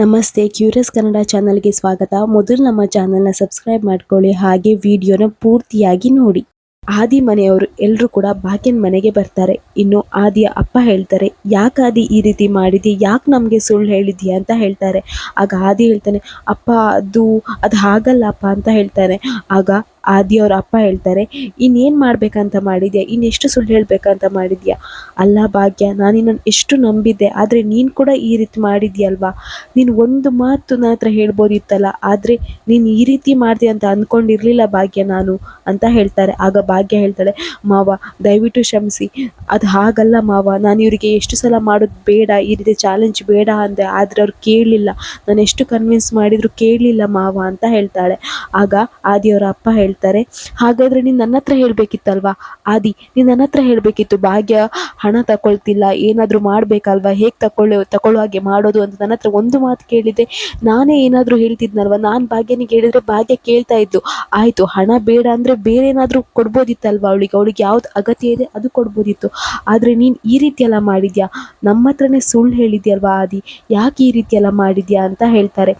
ನಮಸ್ತೆ, ಕ್ಯೂರಿಯಸ್ ಕನ್ನಡ ಚಾನಲ್ಗೆ ಸ್ವಾಗತ. ಮೊದಲು ನಮ್ಮ ಚಾನಲ್ನ ಸಬ್ಸ್ಕ್ರೈಬ್ ಮಾಡ್ಕೊಳ್ಳಿ, ಹಾಗೆ ವಿಡಿಯೋನ ಪೂರ್ತಿಯಾಗಿ ನೋಡಿ. ಆದಿ ಮನೆಯವರು ಎಲ್ಲರೂ ಕೂಡ ಬಾಕಿನ ಮನೆಗೆ ಬರ್ತಾರೆ. ಇನ್ನು ಆದಿಯ ಅಪ್ಪ ಹೇಳ್ತಾರೆ, ಯಾಕೆ ಆದಿ ಈ ರೀತಿ ಮಾಡಿದಿ? ಯಾಕೆ ನಮಗೆ ಸುಳ್ಳು ಹೇಳಿದ್ಯಾ ಅಂತ ಹೇಳ್ತಾರೆ. ಆಗ ಆದಿ ಹೇಳ್ತಾನೆ, ಅಪ್ಪ, ಅದು ಅದು ಹಾಗಲ್ಲಪ್ಪ ಅಂತ ಹೇಳ್ತಾನೆ. ಆಗ ಆದಿ ಅವ್ರ ಅಪ್ಪ ಹೇಳ್ತಾರೆ, ಇನ್ನೇನು ಮಾಡಬೇಕಂತ ಮಾಡಿದ್ಯಾ? ಇನ್ನೆಷ್ಟು ಸುಳ್ಳು ಹೇಳಬೇಕಂತ ಮಾಡಿದ್ಯಾ? ಅಲ್ಲ ಭಾಗ್ಯ, ನಾನು ನಿನ್ನನ್ನು ಎಷ್ಟು ನಂಬಿದ್ದೆ, ಆದರೆ ನೀನು ಕೂಡ ಈ ರೀತಿ ಮಾಡಿದ್ಯಲ್ವಾ? ನೀನು ಒಂದು ಮಾತು ನನ್ನ ಹತ್ರ ಹೇಳ್ಬೋದಿತ್ತಲ್ಲ, ಆದರೆ ನೀನು ಈ ರೀತಿ ಮಾಡಿದೆ ಅಂತ ಅಂದ್ಕೊಂಡಿರಲಿಲ್ಲ ಭಾಗ್ಯ ನಾನು, ಅಂತ ಹೇಳ್ತಾರೆ. ಆಗ ಭಾಗ್ಯ ಹೇಳ್ತಾಳೆ, ಮಾವ, ದಯವಿಟ್ಟು ಕ್ಷಮಿಸಿ. ಅದು ಹಾಗಲ್ಲ ಮಾವ, ನಾನು ಇವರಿಗೆ ಎಷ್ಟು ಸಲ ಮಾಡೋದು ಬೇಡ, ಈ ರೀತಿ ಚಾಲೆಂಜ್ ಬೇಡ ಅಂದೆ, ಆದರೆ ಅವ್ರು ಕೇಳಲಿಲ್ಲ. ನಾನು ಎಷ್ಟು ಕನ್ವಿನ್ಸ್ ಮಾಡಿದರೂ ಕೇಳಲಿಲ್ಲ ಮಾವ, ಅಂತ ಹೇಳ್ತಾಳೆ. ಆಗ ಆದಿಯವರ ಅಪ್ಪ ಹೇಳ್ತಾರೆ ಹಾಗಾದರೆ ನೀನು ನನ್ನ ಹತ್ರ ಹೇಳಬೇಕಿತ್ತಲ್ವಾ? ಆದಿ, ನೀನು ನನ್ನ ಹತ್ರ ಹೇಳಬೇಕಿತ್ತು. ಭಾಗ್ಯ, ಹಣ ತಗೊಳ್ತಿಲ್ಲ ಏನಾದರೂ ಮಾಡಬೇಕಲ್ವಾ? ಹೇಗೆ ತಗೊಳ್ಳೋ ತಗೊಳ್ಳೋ ಹಾಗೆ ಮಾಡೋದು ಅಂತ ನನ್ನ ಹತ್ರ ಒಂದು ಮಾತು ಕೇಳಿದೆ. ನಾನೇ ಏನಾದರೂ ಹೇಳ್ತಿದ್ನಲ್ವ? ನಾನು ಭಾಗ್ಯನಿಗೆ ಹೇಳಿದ್ರೆ ಭಾಗ್ಯ ಕೇಳ್ತಾ ಇದ್ದು, ಆಯಿತು, ಹಣ ಬೇಡ ಅಂದರೆ ಬೇರೆ ಏನಾದರೂ ಕೊಡ್ಬೋದಿತ್ತಲ್ವ ಅವಳಿಗೆ? ಅವಳಿಗೆ ಯಾವ್ದು ಅಗತ್ಯ ಇದೆ ಅದು ಕೊಡ್ಬೋದಿತ್ತು. ಆದರೆ ನೀನು ಈ ರೀತಿ ಎಲ್ಲ ಮಾಡಿದ್ಯಾ? ನಮ್ಮ ಹತ್ರನೇ ಸುಳ್ಳು ಹೇಳಿದ್ಯಲ್ವಾ ಆದಿ? ಯಾಕೆ ಈ ರೀತಿ ಎಲ್ಲ ಮಾಡಿದ್ಯಾ? ಅಂತ ಹೇಳ್ತಾರೆ.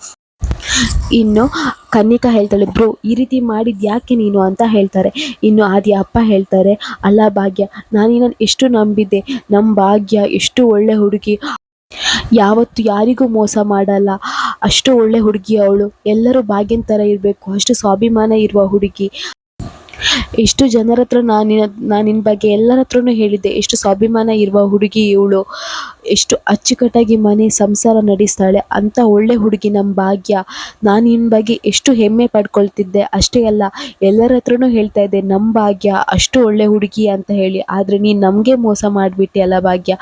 ಇನ್ನು ಕನ್ನಿಕಾ ಹೇಳ್ತಾಳೆ, ಬ್ರೋ, ಈ ರೀತಿ ಮಾಡಿದ್ಯಾಕೆ ನೀನು ಅಂತ ಹೇಳ್ತಾರೆ. ಇನ್ನು ಆದಿ ಅಪ್ಪ ಹೇಳ್ತಾರೆ, ಅಲ್ಲ ಭಾಗ್ಯ ನಾನು ಎಷ್ಟು ನಂಬಿದ್ದೆ. ನಮ್ಮ ಭಾಗ್ಯ ಎಷ್ಟು ಒಳ್ಳೆ ಹುಡುಗಿ. ಯಾವತ್ತು ಯಾರಿಗೂ ಮೋಸ ಮಾಡಲ್ಲ. ಅಷ್ಟು ಒಳ್ಳೆ ಹುಡುಗಿ ಅವಳು. ಎಲ್ಲರೂ ಭಾಗ್ಯನ ಥರ ಇರಬೇಕು. ಅಷ್ಟು ಸ್ವಾಭಿಮಾನ ಇರುವ ಹುಡುಗಿ. ಎಷ್ಟು ಜನರ ಹತ್ರ ನಾನು ನಿನ್ನ ನಾನು ನಿನ್ನ ಬಗ್ಗೆ ಎಲ್ಲರ ಹತ್ರನೂ ಹೇಳಿದ್ದೆ. ಎಷ್ಟು ಸ್ವಾಭಿಮಾನ ಇರುವ ಹುಡುಗಿ ಇವಳು. ಎಷ್ಟು ಅಚ್ಚುಕಟ್ಟಾಗಿ ಮನೆ ಸಂಸಾರ ನಡೆಸ್ತಾಳೆ, ಅಂಥ ಒಳ್ಳೆ ಹುಡುಗಿ ನಮ್ಮ ಭಾಗ್ಯ. ನಾನು ನಿನ್ನ ಬಗ್ಗೆ ಎಷ್ಟು ಹೆಮ್ಮೆ ಪಡ್ಕೊಳ್ತಿದ್ದೆ, ಅಷ್ಟೇ ಅಲ್ಲ, ಎಲ್ಲರ ಹತ್ರನೂ ಹೇಳ್ತಾ ಇದ್ದೆ ನಮ್ಮ ಭಾಗ್ಯ ಅಷ್ಟು ಒಳ್ಳೆ ಹುಡುಗಿ ಅಂತ ಹೇಳಿ. ಆದರೆ ನೀನು ನಮಗೆ ಮೋಸ ಮಾಡಿಬಿಟ್ಟೆ ಅಲ್ಲ ಭಾಗ್ಯ.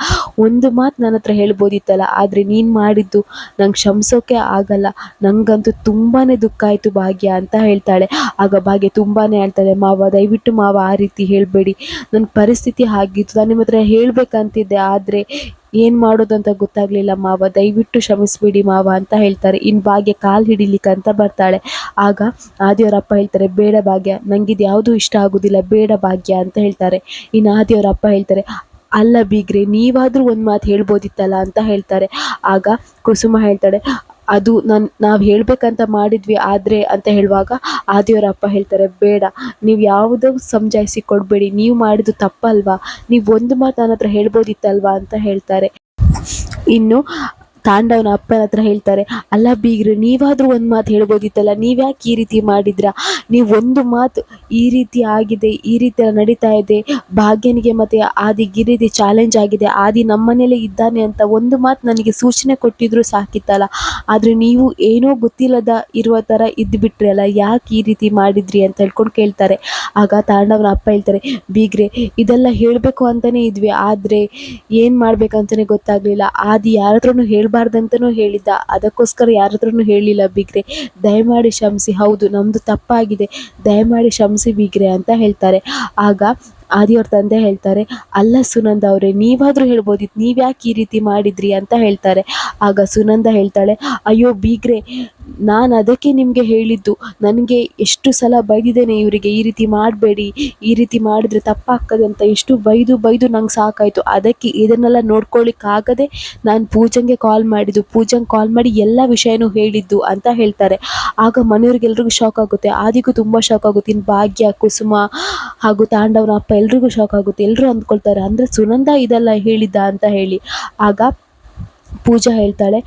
ಒಂದು ಮಾತು ನನ್ನ ಹತ್ರ ಹೇಳ್ಬೋದಿತ್ತಲ್ಲ, ಆದರೆ ನೀನು ಮಾಡಿದ್ದು ನಂಗೆ ಕ್ಷಮಿಸೋಕೆ ಆಗಲ್ಲ. ನನಗಂತೂ ತುಂಬಾ ದುಃಖ ಆಯಿತು ಭಾಗ್ಯ ಅಂತ ಹೇಳ್ತಾಳೆ. ಆಗ ಭಾಗ್ಯ ತುಂಬಾ ಹೇಳ್ತಾಳೆ, ಮಾವ, ದಯವಿಟ್ಟು ಮಾವ ಆ ರೀತಿ ಹೇಳಬೇಡಿ. ನನ್ನ ಪರಿಸ್ಥಿತಿ ಆಗಿತ್ತು ನಾನು ನಿಮ್ಮ ಹತ್ರ ಹೇಳಬೇಕಂತಿದ್ದೆ, ಆದರೆ ಏನು ಮಾಡೋದು ಅಂತ ಗೊತ್ತಾಗಲಿಲ್ಲ ಮಾವ. ದಯವಿಟ್ಟು ಶ್ರಮಿಸ್ಬಿಡಿ ಮಾವ ಅಂತ ಹೇಳ್ತಾರೆ. ಇನ್ನು ಭಾಗ್ಯ ಕಾಲು ಹಿಡಿಲಿಕ್ಕೆ ಅಂತ ಬರ್ತಾಳೆ. ಆಗ ಆದಿಯವರಪ್ಪ ಹೇಳ್ತಾರೆ, ಬೇಡ ಭಾಗ್ಯ, ನಂಗಿದು ಯಾವುದೂ ಇಷ್ಟ ಆಗೋದಿಲ್ಲ, ಬೇಡ ಭಾಗ್ಯ ಅಂತ ಹೇಳ್ತಾರೆ. ಇನ್ನು ಆದಿಯವರಪ್ಪ ಹೇಳ್ತಾರೆ, ಅಲ್ಲ ಬೀಗ್ರೆ, ನೀವಾದರೂ ಒಂದು ಮಾತು ಹೇಳ್ಬೋದಿತ್ತಲ್ಲ ಅಂತ ಹೇಳ್ತಾರೆ. ಆಗ ಕುಸುಮ ಹೇಳ್ತಾಳೆ ಅದು ನನ್ನ ನಾವು ಹೇಳಬೇಕಂತ ಮಾಡಿದ್ವಿ ಆದರೆ ಅಂತ ಹೇಳುವಾಗ ಆದಿಯವರ ಅಪ್ಪ ಹೇಳ್ತಾರೆ, ಬೇಡ, ನೀವು ಯಾವುದೋ ಸಮಜಾಯಿಸಿ ಕೊಡಬೇಡಿ, ನೀವು ಮಾಡಿದ್ದು ತಪ್ಪಲ್ವಾ? ನೀವು ಒಂದು ಮಾತು ನನ್ನ ಹತ್ರ ಹೇಳ್ಬೋದಿತ್ತಲ್ವಾ? ಅಂತ ಹೇಳ್ತಾರೆ. ಇನ್ನು ತಾಂಡವನ ಅಪ್ಪನ ಹತ್ರ ಹೇಳ್ತಾರೆ, ಅಲ್ಲ ಬೀಗ್ರೆ, ನೀವಾದರೂ ಒಂದು ಮಾತು ಹೇಳ್ಬೋದಿತ್ತಲ್ಲ, ನೀವ್ಯಾಕೆ ಈ ರೀತಿ ಮಾಡಿದ್ರ? ನೀವು ಒಂದು ಮಾತು ಈ ರೀತಿ ಆಗಿದೆ, ಈ ರೀತಿ ನಡೀತಾ ಇದೆ, ಭಾಗ್ಯನಿಗೆ ಮತ್ತೆ ಆದಿ ಗಿರಿದಿ ಚಾಲೆಂಜ್ ಆಗಿದೆ, ಆದಿ ನಮ್ಮನೇಲೇ ಇದ್ದಾನೆ ಅಂತ ಒಂದು ಮಾತು ನನಗೆ ಸೂಚನೆ ಕೊಟ್ಟಿದ್ರು ಸಾಕಿತ್ತಲ್ಲ, ಆದರೆ ನೀವು ಏನೋ ಗೊತ್ತಿಲ್ಲದ ಇರುವ ಥರ ಇದ್ದುಬಿಟ್ರಿ ಅಲ್ಲ, ಯಾಕೆ ಈ ರೀತಿ ಮಾಡಿದ್ರಿ ಅಂತ ಹೇಳ್ಕೊಂಡು ಕೇಳ್ತಾರೆ. ಆಗ ತಾಂಡವನ ಅಪ್ಪ ಹೇಳ್ತಾರೆ, ಬೀಗ್ರೆ, ಇದೆಲ್ಲ ಹೇಳಬೇಕು ಅಂತಲೇ ಇದ್ವಿ, ಆದರೆ ಏನು ಮಾಡ್ಬೇಕಂತಲೇ ಗೊತ್ತಾಗಲಿಲ್ಲ, ಆದಿ ಯಾರ ಹತ್ರನೂ ಹೇಳಬಾರ್ದಂತನೂ ಹೇಳಿದ್ದ. ಅದಕ್ಕೋಸ್ಕರ ಯಾರ ಹತ್ರನೂ ಹೇಳಿಲ್ಲ ಬಿಗ್ರೆ. ದಯಮಾಡಿ ಕ್ಷಮಿಸಿ. ಹೌದು ನಮ್ಮದು ತಪ್ಪಾಗಿದೆ. ದಯಮಾಡಿ ಕ್ಷಮಿಸಿ ಬಿಗ್ರೆ ಅಂತ ಹೇಳ್ತಾರೆ. ಆಗ ಆದಿಯವ್ರ ತಂದೆ ಹೇಳ್ತಾರೆ, ಅಲ್ಲ ಸುನಂದ ಅವರೇ, ನೀವಾದರೂ ಹೇಳ್ಬೋದಿತ್ತು ನೀವು ಯಾಕೆ ಈ ರೀತಿ ಮಾಡಿದ್ರಿ ಅಂತ ಹೇಳ್ತಾರೆ. ಆಗ ಸುನಂದ ಹೇಳ್ತಾಳೆ, ಅಯ್ಯೋ ಬೀಗ್ರೆ, ನಾನು ಅದಕ್ಕೆ ನಿಮಗೆ ಹೇಳಿದ್ದು, ನನಗೆ ಎಷ್ಟು ಸಲ ಬೈದಿದ್ದೇನೆ ಇವರಿಗೆ, ಈ ರೀತಿ ಮಾಡಬೇಡಿ, ಈ ರೀತಿ ಮಾಡಿದ್ರೆ ತಪ್ಪಾಗ್ತದೆ ಅಂತ ಎಷ್ಟು ಬೈದು ಬೈದು ನಂಗೆ ಸಾಕಾಯಿತು, ಅದಕ್ಕೆ ಇದನ್ನೆಲ್ಲ ನೋಡ್ಕೊಳ್ಳಿಕ್ಕಾಗದೆ ನಾನು ಪೂಜಂಗೆ ಕಾಲ್ ಮಾಡಿದ್ದು, ಪೂಜಂಗೆ ಕಾಲ್ ಮಾಡಿ ಎಲ್ಲ ವಿಷಯನೂ ಹೇಳಿದ್ದು ಅಂತ ಹೇಳ್ತಾರೆ. ಆಗ ಮನೆಯವ್ರಿಗೆಲ್ರಿಗೂ ಶಾಕ್ ಆಗುತ್ತೆ, ಆದಿಗೂ ತುಂಬ ಶಾಕ್ ಆಗುತ್ತೆ ಇನ್ನು ಭಾಗ್ಯ, ಕುಸುಮ ಹಾಗೂ ತಾಂಡವನ ಅಪ್ಪ ಎಲ್ರಿಗೂ ಶಾಕ್ ಆಗುತ್ತೆ. ಎಲ್ಲರೂ ಅಂದ್ಕೊಳ್ತಾರೆ, ಅಂದರೆ ಸುನಂದ ಇದೆಲ್ಲ ಹೇಳಿದ್ದ? ಅಂತ ಹೇಳಿ. ಆಗ ಪೂಜಾ ಹೇಳ್ತಾಳೆ,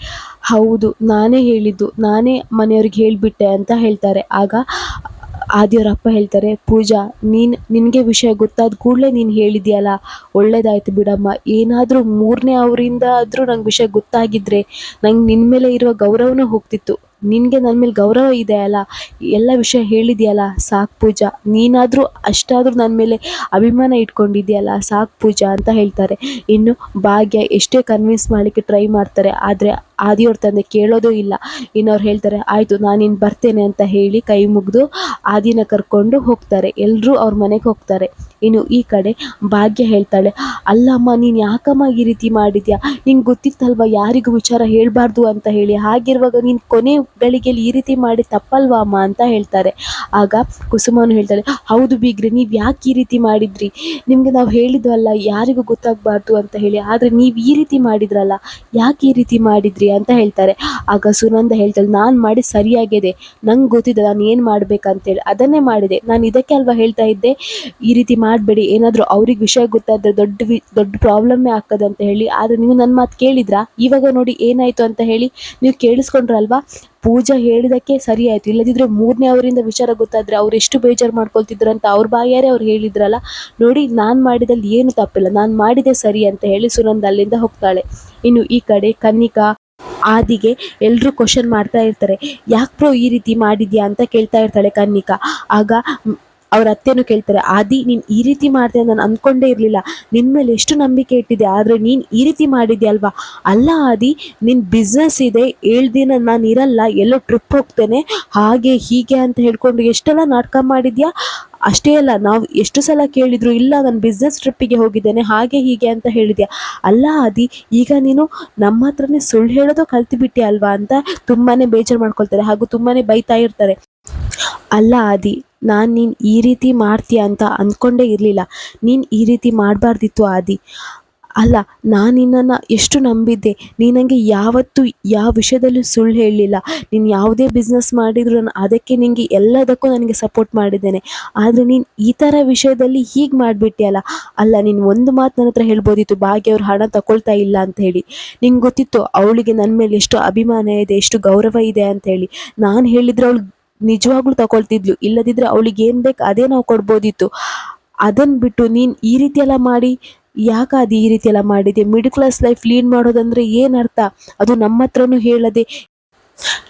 ಹೌದು, ನಾನೇ ಹೇಳಿದ್ದು, ನಾನೇ ಮನೆಯವ್ರಿಗೆ ಹೇಳಿಬಿಟ್ಟೆ ಅಂತ ಹೇಳ್ತಾರೆ. ಆಗ ಆದಿಯವರಪ್ಪ ಹೇಳ್ತಾರೆ, ಪೂಜಾ, ನೀನು, ನಿನಗೆ ವಿಷಯ ಗೊತ್ತಾದ ಕೂಡಲೇ ನೀನು ಹೇಳಿದ್ಯಲ್ಲ, ಒಳ್ಳೇದಾಯ್ತು ಬಿಡಮ್ಮ. ಏನಾದರೂ ಮೂರನೇ ಅವರಿಂದ ಆದರೂ ನಂಗೆ ವಿಷಯ ಗೊತ್ತಾಗಿದ್ರೆ ನಂಗೆ ನಿನ್ನ ಮೇಲೆ ಇರುವ ಗೌರವನೂ ಹೋಗ್ತಿತ್ತು. ನಿನಗೆ ನನ್ನ ಮೇಲೆ ಗೌರವ ಇದೆ ಅಲ್ಲ, ಎಲ್ಲ ವಿಷಯ ಹೇಳಿದ್ಯಲ್ಲ ಸಾಕು ಪೂಜಾ. ನೀನಾದರೂ ಅಷ್ಟಾದರೂ ನನ್ನ ಮೇಲೆ ಅಭಿಮಾನ ಇಟ್ಕೊಂಡಿದ್ಯಲ್ಲ ಸಾಕು ಪೂಜಾ ಅಂತ ಹೇಳ್ತಾರೆ. ಇನ್ನು ಭಾಗ್ಯ ಎಷ್ಟೇ ಕನ್ವಿನ್ಸ್ ಮಾಡಲಿಕ್ಕೆ ಟ್ರೈ ಮಾಡ್ತಾರೆ, ಆದರೆ ಆದಿಯವ್ರ ತಂದೆ ಕೇಳೋದೂ ಇಲ್ಲ. ಇನ್ನು ಅವ್ರು ಹೇಳ್ತಾರೆ, ಆಯಿತು ನಾನಿನ್ನು ಬರ್ತೇನೆ ಅಂತ ಹೇಳಿ ಕೈ ಮುಗಿದು ಆದಿನ ಕರ್ಕೊಂಡು ಹೋಗ್ತಾರೆ. ಎಲ್ಲರೂ ಅವ್ರ ಮನೆಗೆ ಹೋಗ್ತಾರೆ. ಇನ್ನು ಈ ಕಡೆ ಭಾಗ್ಯ ಹೇಳ್ತಾಳೆ ಅಲ್ಲಮ್ಮ ನೀನು ಯಾಕಮ್ಮ ಈ ರೀತಿ ಮಾಡಿದ್ಯಾ? ನಿಂಗೆ ಗೊತ್ತಿತ್ತಲ್ವ? ಯಾರಿಗೂ ವಿಚಾರ ಹೇಳಬಾರ್ದು ಅಂತ ಹೇಳಿ. ಹಾಗಿರುವಾಗ ನೀನು ಕೊನೆ ಗಳಿಗೆಯಲ್ಲಿ ಈ ರೀತಿ ಮಾಡಿ ತಪ್ಪಲ್ವಾ ಅಮ್ಮ? ಅಂತ ಹೇಳ್ತಾರೆ. ಆಗ ಕುಸುಮನು ಹೇಳ್ತಾಳೆ, ಹೌದು ಬೀಗ್ರಿ, ನೀವು ಯಾಕೆ ಈ ರೀತಿ ಮಾಡಿದ್ರಿ? ನಿಮಗೆ ನಾವು ಹೇಳಿದ್ವಲ್ಲ, ಯಾರಿಗೂ ಗೊತ್ತಾಗಬಾರ್ದು ಅಂತ ಹೇಳಿ. ಆದರೆ ನೀವು ಈ ರೀತಿ ಮಾಡಿದ್ರಲ್ಲ, ಯಾಕೆ ಈ ರೀತಿ ಮಾಡಿದ್ರಿ? ಅಂತ ಹೇಳ್ತಾರೆ. ಆಗ ಸುನಂದ ಹೇಳ್ತಾಳೆ, ನಾನು ಮಾಡಿ ಸರಿಯಾಗಿದೆ. ನಂಗೆ ಗೊತ್ತಿದೆ ನಾನು ಏನು ಮಾಡ್ಬೇಕಂತೇಳಿ. ಅದನ್ನೇ ಮಾಡಿದೆ. ನಾನು ಇದಕ್ಕೆ ಅಲ್ವಾ ಹೇಳ್ತಾ ಇದ್ದೆ. ಈ ರೀತಿ ಮಾಡಬೇಡಿ. ಏನಾದರೂ ಅವ್ರಿಗೆ ವಿಷಯ ಗೊತ್ತಾದರೆ ದೊಡ್ಡ ವಿ, ದೊಡ್ಡ ಪ್ರಾಬ್ಲಮ್ಮೇ ಆಗ್ತದೆ ಅಂತ ಹೇಳಿ. ಆದರೆ ನೀವು ನನ್ನ ಮಾತು ಕೇಳಿದ್ರಾ? ಇವಾಗ ನೋಡಿ ಏನಾಯಿತು ಅಂತ ಹೇಳಿ ನೀವು ಕೇಳಿಸ್ಕೊಂಡ್ರಲ್ವಾ? ಪೂಜಾ ಹೇಳಿದಕ್ಕೆ ಸರಿ ಆಯಿತು. ಇಲ್ಲದಿದ್ದರೆ ಮೂರನೇ ಅವರಿಂದ ವಿಚಾರ ಗೊತ್ತಾದರೆ ಅವ್ರು ಎಷ್ಟು ಬೇಜಾರು ಮಾಡ್ಕೊಳ್ತಿದ್ರು ಅಂತ ಅವ್ರ ಬಾಯಾರೆ ಅವ್ರು ಹೇಳಿದ್ರಲ್ಲ. ನೋಡಿ, ನಾನು ಮಾಡಿದಲ್ಲಿ ಏನು ತಪ್ಪಿಲ್ಲ. ನಾನು ಮಾಡಿದೆ ಸರಿ ಅಂತ ಹೇಳಿ ಸುನಂದ ಅಲ್ಲಿಂದ ಹೋಗ್ತಾಳೆ. ಇನ್ನು ಈ ಕಡೆ ಕನ್ನಿಕಾ, ಆದಿಗೆ ಎಲ್ಲರೂ ಕ್ವಶನ್ ಮಾಡ್ತಾ ಇರ್ತಾರೆ. ಯಾಕೆ ಪ್ರೋ ಈ ರೀತಿ ಮಾಡಿದ್ಯಾ ಅಂತ ಕೇಳ್ತಾ ಇರ್ತಾಳೆ ಕನ್ನಿಕಾ. ಆಗ ಅವ್ರ ಅತ್ತೆನೂ ಕೇಳ್ತಾರೆ, ಆದಿ, ನೀನು ಈ ರೀತಿ ಮಾಡ್ದೆ ನಾನು ಅಂದ್ಕೊಂಡೇ ಇರಲಿಲ್ಲ. ನಿನ್ನ ಮೇಲೆ ಎಷ್ಟು ನಂಬಿಕೆ ಇಟ್ಟಿದೆ ಆದರೆ ನೀನು ಈ ರೀತಿ ಮಾಡಿದ್ಯಾ ಅಲ್ವಾ? ಅಲ್ಲ ಆದಿ ನಿನ್ನ ಬಿಸ್ನೆಸ್ ಇದೆ, ಏಳು ದಿನ ನಾನು ಇರಲ್ಲ, ಎಲ್ಲೋ ಟ್ರಿಪ್ ಹೋಗ್ತೇನೆ, ಹಾಗೆ ಹೀಗೆ ಅಂತ ಹೇಳ್ಕೊಂಡು ಎಷ್ಟೆಲ್ಲ ನಾಟಕ ಮಾಡಿದ್ಯಾ? ಅಷ್ಟೇ ಅಲ್ಲ, ನಾವು ಎಷ್ಟು ಸಲ ಕೇಳಿದ್ರು, ಇಲ್ಲ, ನಾನು ಬಿಸ್ನೆಸ್ ಟ್ರಿಪ್ಪಿಗೆ ಹೋಗಿದ್ದೇನೆ, ಹಾಗೆ ಹೀಗೆ ಅಂತ ಹೇಳಿದ್ಯಾ? ಅಲ್ಲ ಆದಿ, ಈಗ ನೀನು ನಮ್ಮ ಹತ್ರನೇ ಸುಳ್ಳು ಹೇಳೋದು ಕಲ್ತು ಅಲ್ವಾ ಅಂತ ತುಂಬಾ ಬೇಜಾರು ಮಾಡ್ಕೊಳ್ತಾರೆ, ಹಾಗೂ ತುಂಬಾ ಬೈತಾ ಇರ್ತಾರೆ. ಅಲ್ಲ ಆದಿ, ನಾನು ನೀನು ಈ ರೀತಿ ಮಾಡ್ತೀಯ ಅಂತ ಅಂದ್ಕೊಂಡೇ ಇರಲಿಲ್ಲ. ನೀನು ಈ ರೀತಿ ಮಾಡಬಾರ್ದಿತ್ತು ಆದಿ. ಅಲ್ಲ, ನಾನು ನಿನ್ನನ್ನು ಎಷ್ಟು ನಂಬಿದ್ದೆ? ನೀನು ನನಗೆ ಯಾವತ್ತೂ ಯಾವ ವಿಷಯದಲ್ಲೂ ಸುಳ್ಳು ಹೇಳಲಿಲ್ಲ. ನೀನು ಯಾವುದೇ ಬಿಸ್ನೆಸ್ ಮಾಡಿದ್ರು ನಾನು ಅದಕ್ಕೆ ನಿನಗೆ ಎಲ್ಲದಕ್ಕೂ ನನಗೆ ಸಪೋರ್ಟ್ ಮಾಡಿದ್ದೇನೆ. ಆದರೆ ನೀನು ಈ ಥರ ವಿಷಯದಲ್ಲಿ ಹೀಗೆ ಮಾಡಿಬಿಟ್ಟಿಯಲ್ಲ ಅಲ್ಲ? ನೀನು ಒಂದು ಮಾತು ನನ್ನ ಹತ್ರ ಹೇಳ್ಬೋದಿತ್ತು ಭಾಗ್ಯ ಅವ್ರು ಹಣ ತಗೊಳ್ತಾ ಇಲ್ಲ ಅಂತ ಹೇಳಿ. ನಿಂಗೆ ಗೊತ್ತಿತ್ತು, ಅವಳಿಗೆ ನನ್ನ ಮೇಲೆ ಎಷ್ಟು ಅಭಿಮಾನ ಇದೆ, ಎಷ್ಟು ಗೌರವ ಇದೆ ಅಂತ ಹೇಳಿ. ನಾನು ಹೇಳಿದ್ರೆ ಅವಳು ನಿಜವಾಗ್ಲೂ ತಗೊಳ್ತಿದ್ಲು. ಇಲ್ಲದಿದ್ರೆ ಅವಳಿಗೆ ಏನು ಬೇಕು ಅದೇ ನಾವು ಕೊಡ್ಬೋದಿತ್ತು. ಅದನ್ನು ಬಿಟ್ಟು ನೀನು ಈ ರೀತಿ ಎಲ್ಲ ಮಾಡಿ ಯಾಕಾದಿ ಈ ರೀತಿ ಎಲ್ಲ ಮಾಡಿದೆ? ಮಿಡ್ ಕ್ಲಾಸ್ ಲೈಫ್ ಲೀಡ್ ಮಾಡೋದಂದ್ರೆ ಏನು ಅರ್ಥ? ಅದು ನಮ್ಮ ಹತ್ರನೂ ಹೇಳದೆ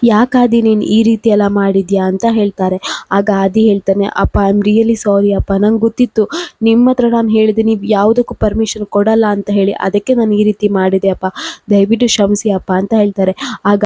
ಯಾಕಾದಿ ನೀನು ಈ ರೀತಿ ಎಲ್ಲ ಮಾಡಿದ್ಯಾ ಅಂತ ಹೇಳ್ತಾರೆ. ಆಗ ಆದಿ ಹೇಳ್ತಾನೆ, ಅಪ್ಪ ಐ ಆಮ್ ರಿಯಲಿ ಸಾರಿ ಅಪ್ಪ, ನಂಗೆ ಗೊತ್ತಿತ್ತು. ನಿಮ್ಮ ಹತ್ರ ನಾನು ಹೇಳಿದೆ, ನೀವು ಯಾವುದಕ್ಕೂ ಪರ್ಮಿಷನ್ ಕೊಡಲ್ಲ ಅಂತ ಹೇಳಿ, ಅದಕ್ಕೆ ನಾನು ಈ ರೀತಿ ಮಾಡಿದೆ ಅಪ್ಪ. ದಯವಿಟ್ಟು ಕ್ಷಮಿಸಿ ಅಪ್ಪ, ಅಂತ ಹೇಳ್ತಾರೆ. ಆಗ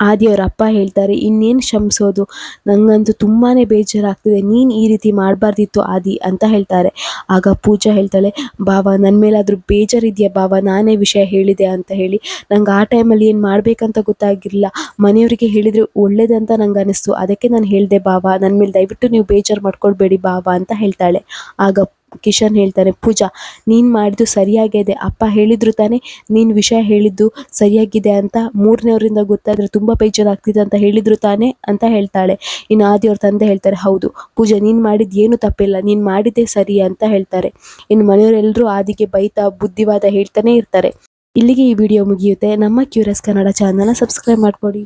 ಆದಿಯವರ ಅಪ್ಪ ಹೇಳ್ತಾರೆ, ಇನ್ನೇನು ಕ್ಷಮಿಸೋದು ನನಗಂತೂ ತುಂಬಾ ಬೇಜಾರಾಗ್ತಿದೆ. ನೀನು ಈ ರೀತಿ ಮಾಡಬಾರ್ದಿತ್ತು ಆದಿ ಅಂತ ಹೇಳ್ತಾರೆ. ಆಗ ಪೂಜಾ ಹೇಳ್ತಾಳೆ, ಬಾವ ನನ್ನ ಮೇಲಾದರೂ ಬೇಜಾರಿದೆಯಾ ಬಾವ? ನಾನೇ ವಿಷಯ ಹೇಳಿದೆ ಅಂತ ಹೇಳಿ. ನಂಗೆ ಆ ಟೈಮಲ್ಲಿ ಏನು ಮಾಡಬೇಕಂತ ಗೊತ್ತಾಗಿರಲಿಲ್ಲ. ಮನೆಯವರಿಗೆ ಹೇಳಿದರೆ ಒಳ್ಳೇದಂತ ನಂಗೆ ಅನ್ನಿಸ್ತು ಅದಕ್ಕೆ ನಾನು ಹೇಳಿದೆ ಬಾವ ನನ್ನ ಮೇಲೆ ದಯವಿಟ್ಟು ನೀವು ಬೇಜಾರು ಮಾಡ್ಕೊಳ್ಬೇಡಿ ಬಾವ ಅಂತ ಹೇಳ್ತಾಳೆ. ಆಗ ಕಿಶನ್ ಹೇಳ್ತಾನೆ, ಪೂಜಾ, ನೀನು ಮಾಡಿದ್ದು ಸರಿಯಾಗಿದೆ ಅಪ್ಪ ಹೇಳಿದ್ರು ತಾನೇ ನೀನು ವಿಷಯ ಹೇಳಿದ್ದು ಸರಿಯಾಗಿದೆ ಅಂತ ಮೂರನೇವರಿಂದ ಗೊತ್ತಾದರೆ ತುಂಬ ಬೇಜಾರಾಗ್ತಿದೆ ಅಂತ ಹೇಳಿದ್ರು ತಾನೇ ಅಂತ ಹೇಳ್ತಾಳೆ. ಇನ್ನು ಆದಿಯವ್ರ ತಂದೆ ಹೇಳ್ತಾರೆ, ಹೌದು, ಪೂಜಾ, ನೀನು ಮಾಡಿದ್ದು ಏನು ತಪ್ಪಿಲ್ಲ. ನೀನು ಮಾಡಿದ್ದೇ ಸರಿ ಅಂತ ಹೇಳ್ತಾರೆ. ಇನ್ನು ಮನೆಯವರೆಲ್ಲರೂ ಆದಿಗೆ ಬೈತಾ ಬುದ್ಧಿವಾದ ಹೇಳ್ತಾನೆ ಇರ್ತಾರೆ. ಇಲ್ಲಿಗೆ ಈ ವಿಡಿಯೋ ಮುಗಿಯುತ್ತೆ. ನಮ್ಮ ಕ್ಯೂರಿಯಸ್ ಕನ್ನಡ ಚಾನಲ್ನ ಸಬ್ಸ್ಕ್ರೈಬ್ ಮಾಡಿಕೊಡಿ.